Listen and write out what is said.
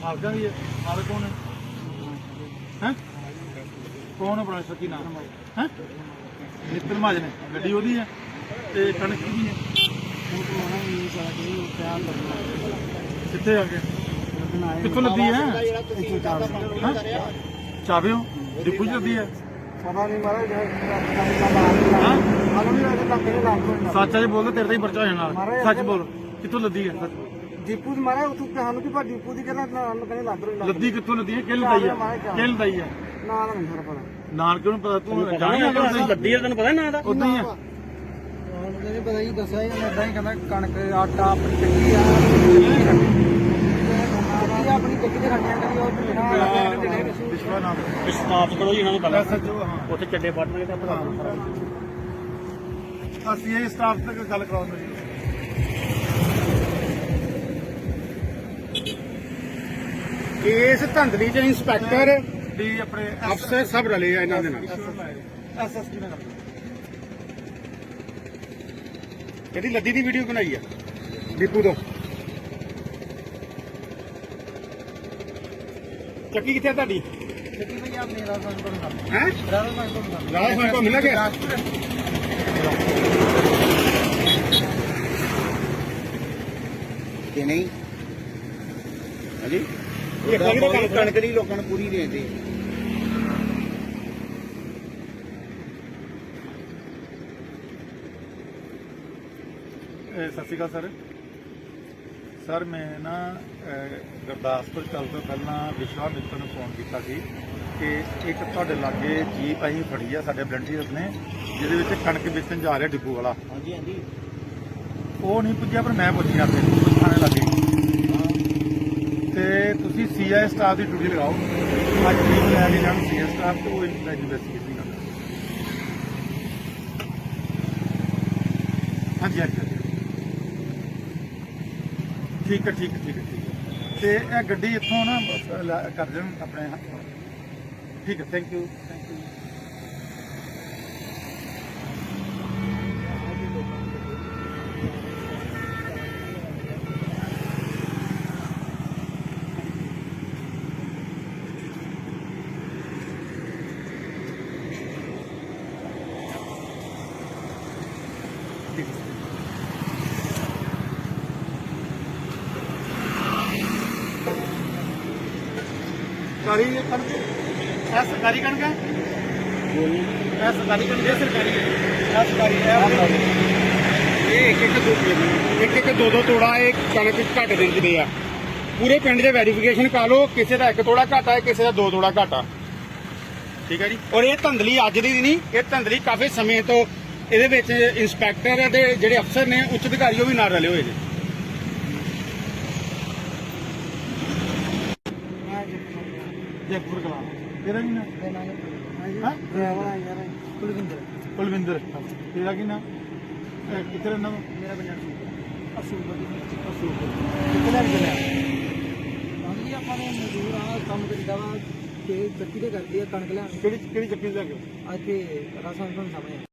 ਦੀ ਹੈ ਮਾਲਕ ਕੌਣ ਹੈ ਹੈ? ਕੌਣ ਹੈ ਬੜਾ ਸੱਚੀ ਨਾਮ? ਹੈ? ਨਿਤਰ ਮਹਾਜਨ ਹੈ ਗੱਡੀ ਉਹਦੀ ਹੈ ਤੇ ਕਣਕ ਕਿਹਦੀ ਹੈ? ਕਿੱਥੇ ਆ ਗਏ ਕਿੱਥੋਂ ਲੱਦੀ ਹੈ? ਹੈਂ? ਚਾਬਿਓ ਡਿਪੂ ਚ ਲੱਦੀ ਹੈ? ਪਤਾ ਨਹੀਂ ਹਾਂ? ਹੋਣਾ ਸੱਚ ਹੈ ਬੋਲ ਤੇਰੇ ਤੇ ਹੀ ਪਰਚਾ ਹੋ ਜਾਣਾ। ਸੱਚ ਬੋਲ। ਕਿੱਥੋਂ ਲੱਦੀ ਹੈ? ਸੱਚ। ਦੀਪੂ ਦੀ ਮਾਰਾ ਉਤੋਂ ਸਾਨੂੰ ਕੀ ਪਰ ਦੀਪੂ ਦੀ ਕਹਿੰਦਾ ਨਾਲ ਕਹਿੰਦੇ ਲੱਗ ਰਹੀ ਲੱਦੀ ਕਿੱਥੋਂ ਲੱਦੀ ਹੈ? ਕਿੱਲ ਦਈ ਹੈ ਕਿੱਲ ਦਈ ਹੈ ਨਾ ਨਾ ਨਹੀਂ ਸਰ ਪਤਾ। ਨਾਨਕ ਨੂੰ ਪਤਾ? ਤੂੰ ਜਾਣੀ ਕਿ ਲੱਦੀ ਆ ਤੈਨੂੰ ਪਤਾ ਨਾ ਦਾ? ਉਦਾਂ ਹੀ ਹੈ ਹੁਣ ਨਹੀਂ ਪਤਾ ਜੀ ਦੱਸਿਆ ਹੀ ਇਦਾਂ ਹੀ ਕਹਿੰਦਾ ਕਣਕ ਆਟਾ ਆਪਣੀ ਚੱਕੀ ਆ। ਆਪਣੀ ਚੱਕੀ ਤੇ ਖੰਡਿਆ ਕਰੀ ਉਹ ਜਿਹੜਾ ਵਿਸ਼ਵਾ ਨਾਮ। ਸਟਾਪ ਕਰੋ ਜੀ ਇਹਨਾਂ ਨੂੰ ਪਹਿਲਾਂ। ਹਾਂ। ਉੱਥੇ ਚੱਡੇ ਪੜਨਗੇ ਤਾਂ ਪਤਾ ਅਸੀਂ ਇਹ ਸਟਾਫ ਤੱਕ ਗੱਲ ਕਰਾਉਂਦੇ ਜੀ। ਇਸ ਧੰਦਲੀ ਚ ਇੰਸਪੈਕਟਰ ਡੀ ਆਪਣੇ ਅਫਸਰ ਸਭ ਰਲੇ ਆ ਇਹਨਾਂ ਦੇ ਨਾਲ। ਐਸਐਸਪੀ ਨਾਲ ਇਹਦੀ ਲੱਦੀ ਦੀ ਵੀਡੀਓ ਬਣਾਈ ਆ। ਦੀਪੂ ਤੋਂ। ਚੱਕੀ ਕਿੱਥੇ ਆ ਤੁਹਾਡੀ? ਚੱਕੀ ਭਈ ਆ ਮੇਰਾ ਸੰਗ ਤੋਂ ਕਰ ਹੈ? ਰਾਣਾ ਸੰਗ ਤੋਂ ਕਰ ਰਾਜ ਸਿੰਘ ਤੋਂ ਮਿਲ ਗਿਆ ਕਿ ਨਹੀਂ? ਹਾਂਜੀ? ਇਹ ਕਣਕ ਕਣਕ। ਕਣਕ ਦੀ ਲੋਕਾਂ ਨੂੰ ਪੂਰੀ ਦੇ ਦੇ ਇਹ ਸਤਿ ਸ਼੍ਰੀ ਅਕਾਲ ਸਰ। ਸਰ ਮੈਂ ਨਾ ਗੁਰਦਾਸਪੁਰ ਚੱਲ ਤੋਂ ਪਹਿਲਾਂ ਵਿਸ਼ਵਾ ਮਿੱਤਰ ਨੂੰ ਫੋਨ ਕੀਤਾ ਸੀ ਕਿ ਇੱਕ ਤੁਹਾਡੇ ਲਾਗੇ ਜੀਪ ਅਸੀਂ ਫੜੀ ਆ ਸਾਡੇ ਵਲੰਟੀਅਰਸ ਨੇ ਜਿਹਦੇ ਵਿੱਚ ਕਣਕ ਵੇਚਣ ਜਾ ਰਿਹਾ ਡਿਪੂ ਵਾਲਾ। ਹਾਂਜੀ ਹਾਂਜੀ। ਉਹ ਨਹੀਂ ਪੁੱਜਿਆ ਪਰ ਮੈਂ ਪੁੱਛਿਆ ਤੇ ਥਾਣੇ ਲੱਗੇ। ਤੇ ਤੁਸੀਂ ਸੀਆਈ ਸਟਾਫ ਦੀ ਡਿਊਟੀ ਲਗਾਓ। ਅੱਜ ਟੀਮ ਲੈ ਕੇ ਜਾਣ ਸੀਆਈ ਸਟਾਫ ਤੇ, ਉਹ ਇਨਵੈਸਟੀਗੇਸ਼ਨ ਕਰਦਾ। ਹਾਂਜੀ ਹਾਂਜੀ ਠੀਕ ਹੈ ਠੀਕ ਹੈ ਠੀਕ ਹੈ ਠੀਕ ਹੈ। ਤੇ ਇਹ ਗੱਡੀ ਇੱਥੋਂ ਨਾ ਬਸ ਲੈ- ਕਰ ਦੇਣ ਆਪਣੇ ਠੀਕ ਹੈ ਥੈਂਕ ਯੂ ਥੈਂਕ ਯੂ ਸਰਕਾਰੀ ਕਣਕ ਇਹ ਸਰਕਾਰੀ ਕਣਕ ਹੈ? ਇਹ ਸਰਕਾਰੀ ਕਣਕ ਹੈ ਸਰਕਾਰੀ ਹੈ। ਇਹ ਸਰਕਾਰੀ ਹੈ। ਇਹ ਇੱਕ ਇੱਕ ਦੋ ਇੱਕ ਇੱਕ ਦੋ ਦੋ ਤੋੜਾ ਇਹ ਕਣਕ ਘੱਟ ਦਿੰਦੇ ਆ। ਪੂਰੇ ਪਿੰਡ 'ਚ ਵੈਰੀਫਿਕੇਸ਼ਨ ਕਰ ਲਓ ਕਿਸੇ ਦਾ ਇੱਕ ਤੋੜਾ ਘੱਟ ਆ ਕਿਸੇ ਦਾ ਦੋ ਤੋੜਾ ਘੱਟ। ਠੀਕ ਹੈ ਜੀ? ਔਰ ਇਹ ਧੰਦਲੀ ਅੱਜ ਦੀ ਨਹੀਂ ਇਹ ਧੰਦਲੀ ਕਾਫੀ ਸਮੇਂ ਤੋਂ ਇਹਦੇ ਵਿੱਚ ਇੰਸਪੈਕਟਰ ਦੇ ਜਿਹੜੇ ਅਫਸਰ ਨੇ ਉੱਚ ਅਧਿਕਾਰੀ ਉਹ ਵੀ ਨਾਲ ਰਲੇ ਹੋਏ ਨੇ। ਜੈਪੁਰ ਕਲਾ ਤੇਰਾ ਕੀ ਨਾਮ? ਹਾਂ? ਡਰਾਈਵਰ ਆ ਯਾਰ ਕੁਲਵਿੰਦਰ। ਕੁਲਵਿੰਦਰ ਤੇਰਾ ਕੀ ਨਾਮ? ਇਹ ਕਿੱਥੇ ਰਹਿੰਦਾ ਵਾ ਮੇਰਾ ਪੰਜਾਬ ਅਸੂਲ ਬਦੀ ਅਸੂਲ ਕਿੱਥੇ ਲੱਗ ਗਿਆ? ਹਾਂਜੀ ਆਪਾਂ ਨੇ ਮਜ਼ਦੂਰ ਆ ਕੰਮ ਕਰੀਦਾ ਵਾ ਤੇ ਚੱਕੀ ਤੇ ਕਰਦੀ ਆ ਕਣਕ ਲੈਣ। ਕਿਹੜੀ ਕਿਹੜੀ ਚੱਕੀ ਲੈ ਕੇ ਅੱਜ ਤੇ ਰਾਸਾਂ ਤੋਂ ਸਾਹਮਣੇ